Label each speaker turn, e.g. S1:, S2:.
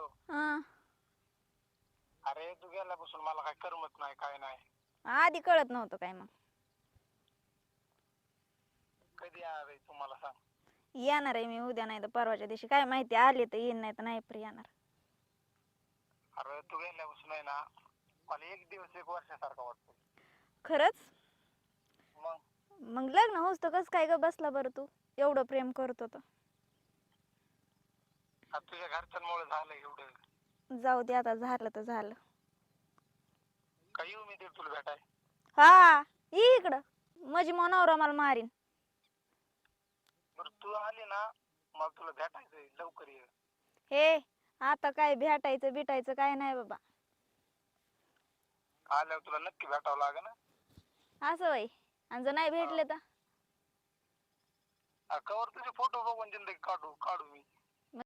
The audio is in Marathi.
S1: हॅलो.
S2: हा.
S1: अरे तू गेल्यापासून मला काय करमत नाही काय नाही.
S2: आधी कळत नव्हतं काय मग.
S1: कधी येणार आहे तुम्हाला सांग.
S2: येणार आहे मी उद्या नाही तर परवाच्या दिवशी. काय माहिती आले तर येईन नाही तर नाही पण येणार.
S1: अरे तू गेल्यापासून आहे ना मला एक दिवस एक वर्षासारखा वाटतो
S2: खरंच?
S1: मग?
S2: मग लग्न होस तर कसं काय ग बसला बरं तू? एवढं प्रेम करत होतं
S1: आता तुझ्या घरच्यांमुळे झालं एवढं.
S2: जाऊ दे आता झालं तर झालं.
S1: काय येऊ मी ते तुला भेटाय?
S2: हा ये इकडं. माझी मनावर मला मारीन.
S1: बरं तू आली ना मला तुला भेटायचंय लवकर ये.
S2: हे आता काय भेटायचं बिटायचं काय नाही बाबा.
S1: आल्यावर तुला नक्की भेटावं लागेल ना
S2: असं वय आणि जर नाही भेटले तर?
S1: कवर तुझे फोटो बघून जिंदगी काढू काढू मी.